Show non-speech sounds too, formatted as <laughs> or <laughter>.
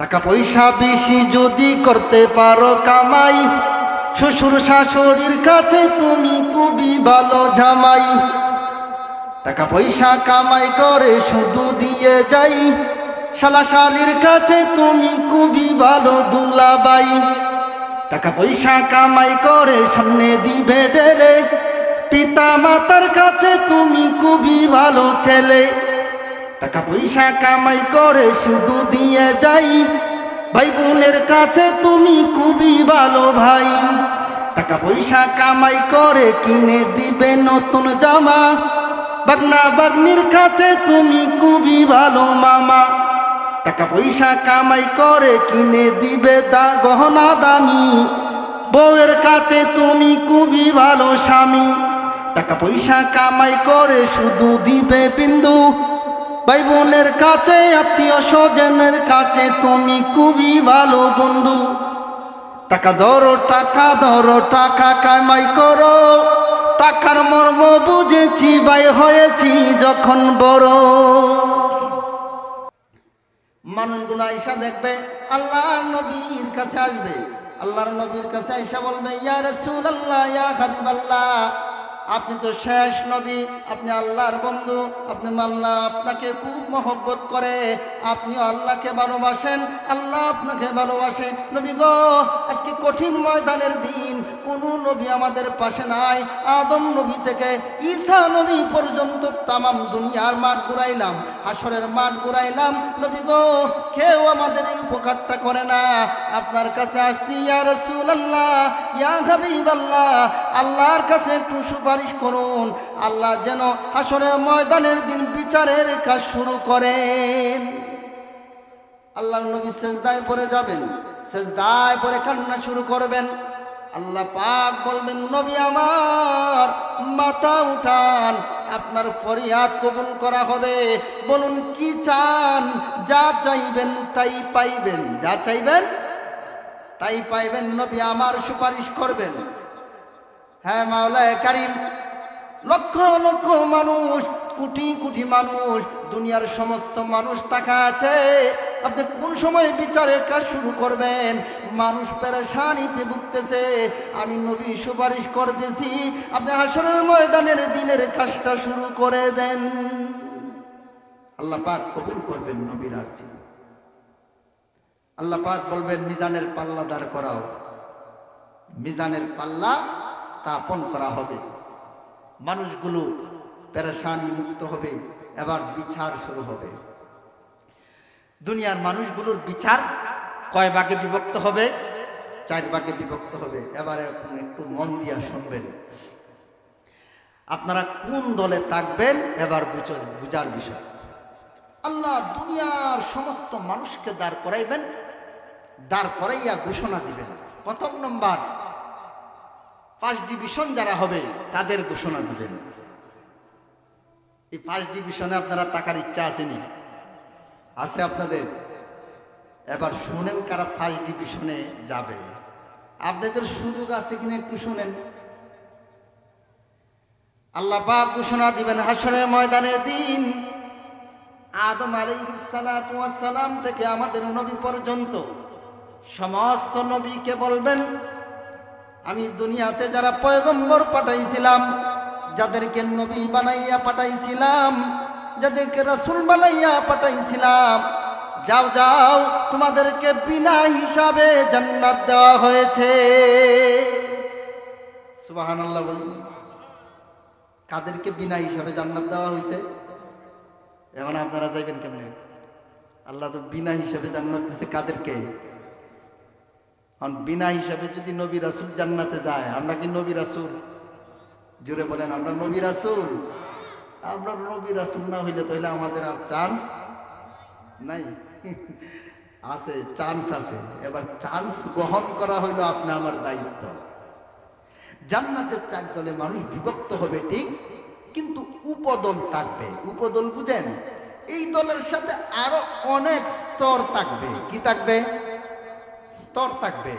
টাকা পয়সা বেশি যদি করতে পারো কামাই। শ্বশুর শাশুড়ির কাছে তুমি খুবই ভালো জামাই। টাকা পয়সা কামাই করে শুধু দিয়ে যাই। শালা শালির কাছে তুমি খুবই ভালো দুলাবাই। টাকা পয়সা কামাই করে সামনে দিবে ডেলে পিতা মাতার কাছে তুমি খুবই ভালো ছেলে। টাকা পয়সা কামাই করে শুধু দিয়ে যাই। ভাই বোনের কাছে তুমি খুবই ভালো ভাই। টাকা পয়সা কামাই করে কিনে দিবে নতুন জামা। বাগনা বাগনির কাছে তুমি খুবই ভালো মামা। টাকা পয়সা কামাই করে কিনে দিবে দা গহনা দামি। বউয়ের কাছে তুমি খুবই ভালো স্বামী। টাকা পয়সা কামাই করে শুধু দিবে বিন্দু। ভাই বোনের কাছে, আত্মীয় স্বজনের কাছে, তুমি খুবই ভালো বন্ধু। টাকা ধরো টাকা ধরো, টাকা কামাই করো। টাকার মর্ম বুঝেছি, ভাই হয়েছি যখন বড়। মানুষগুলো আইসা দেখবে আল্লাহর নবীর কাছে আসবে। আল্লাহর নবীর কাছে আইসা বলবে, ইয়া রাসূলুল্লাহ, ইয়া হাবিবাল্লাহ। আপনি তো শেষ নবী, আপনি আল্লাহর বন্ধু, আপনি আল্লাহ আপনাকে খুব মহব্বত করে। আপনিও আল্লাহকে ভালোবাসেন, আল্লাহ আপনাকে ভালোবাসে। নবী গো, আজকে কঠিন ময়দানের দিন, কোনো নবী আমাদের পাশে নাই। আদম নবী থেকে ঈসা নবী পর্যন্ত তামাম দুনিয়ার মাঠ ঘুরাইলাম আসরের মাঠ ঘুরাইলাম। নবী গো, কেউ আমাদের এই উপকারটা করে না। আপনার কাছে আসছি, ইয়া রাসূলুল্লাহ, ইয়া হাবিবাল্লাহ, আল্লাহর কাছে একটু সুপারিশ করুন। আল্লাহ যেন আসরের ময়দানের দিন বিচারের কাজ শুরু করেন। আল্লাহর নবী সেজদায় পরে যাবেন, সেজদায় পরে কান্না শুরু করবেন। আল্লাহ পাক বলবেন, নবী আমার, মাথা উঠান, আপনার ফরিয়াদ কবুল করা হবে। বলুন, কি চান? যা চাইবেন তাই পাইবেন, যা চাইবেন তাই পাইবেন। নবী আমার সুপারিশ করবেন। হ্যাঁ মাওলায় কারিম। লক্ষ লক্ষ মানুষ, কোটি কোটি মানুষ, দুনিয়ার সমস্ত মানুষ তাকা আছে। আপনি কোন সময় বিচারের কাজ শুরু করবেন? মানুষ পেরেশানিতে ভুগতেছে। আমি নবী সুপারিশ করতেছি। আপনি হাসরের ময়দানের দিনের কাজটা শুরু করে দেন। আল্লাহ পাক কবুল করবেন নবীর আরজি। আল্লাহ পাক বলবেন, মিজানের পাল্লা দাঁড় করাও। মিজানের পাল্লা স্থাপন করা হবে। মানুষগুলো পেরেশানি মুক্ত হবে, এবার বিচার শুরু হবে। দুনিয়ার মানুষগুলোর বিচার কয় ভাগে বিভক্ত হবে? চার ভাগে বিভক্ত হবে। এবারে একটু মন দিয়া শুনবেন। আপনারা কোন দলে থাকবেন? এবার বুঝার বুঝার বিষয়। আল্লাহ দুনিয়ার সমস্ত মানুষকে দাঁড় করাইবেন, দাঁড় করাইয়া ঘোষণা দিবেন। প্রথম নম্বর ফার্স্ট ডিভিশন যারা হবে, তাদের ঘোষণা দিবেন। এই ফার্স্ট ডিভিশনে আপনারা টাকার ইচ্ছা আসেনি আছে আপনাদের। এবার শুনেন কারা ফার্স্ট ডিভিশনে যাবে। আপনাদের সুযোগ আছে কিনা একটু শুনেন। আল্লাহ ঘোষণা দিবেন হাসনের ময়দানের দিন আদম সালাম থেকে আমাদের নবী পর্যন্ত সমস্ত নবীকে বলবেন আমি দুনিয়াতে যারা পয়গম্বর পাঠাইছিলাম, যাদেরকে নবী বানাইয়া পাঠাইছিলাম, যাদেরকে রাসুল বানাইয়া পাঠাইছিলাম, যাও যাও, তোমাদেরকে বিনা হিসাবে জান্নাত দেওয়া হয়েছে। বলুন। কাদেরকে বিনা হিসাবে জান্নাত দেওয়া হয়েছে? এখন আপনারা যাইবেন কেমনে? আল্লাহ তো বিনা হিসাবে জান্নাত দিছে কাদেরকে? কারণ বিনা হিসাবে যদি নবী রাসুল জান্নাতে যায়, আমরা কি নবী রাসুল? জুড়ে বলেন, আমরা নবী রাসুল? আমরা নবী রাসুল না হইলে তাহলে আমাদের আর চান্স নাই। <laughs> আছে চান্স আছে। এবার চান্স গ্রহণ করা হইল আপনি আমার দায়িত্ব। জান্নাতের চার দলে মানুষ বিভক্ত হবে ঠিক, কিন্তু উপদল থাকবে। উপদল বুঝেন, এই দলের সাথে আরও অনেক স্তর থাকবে। কি থাকবে? স্তর থাকবে।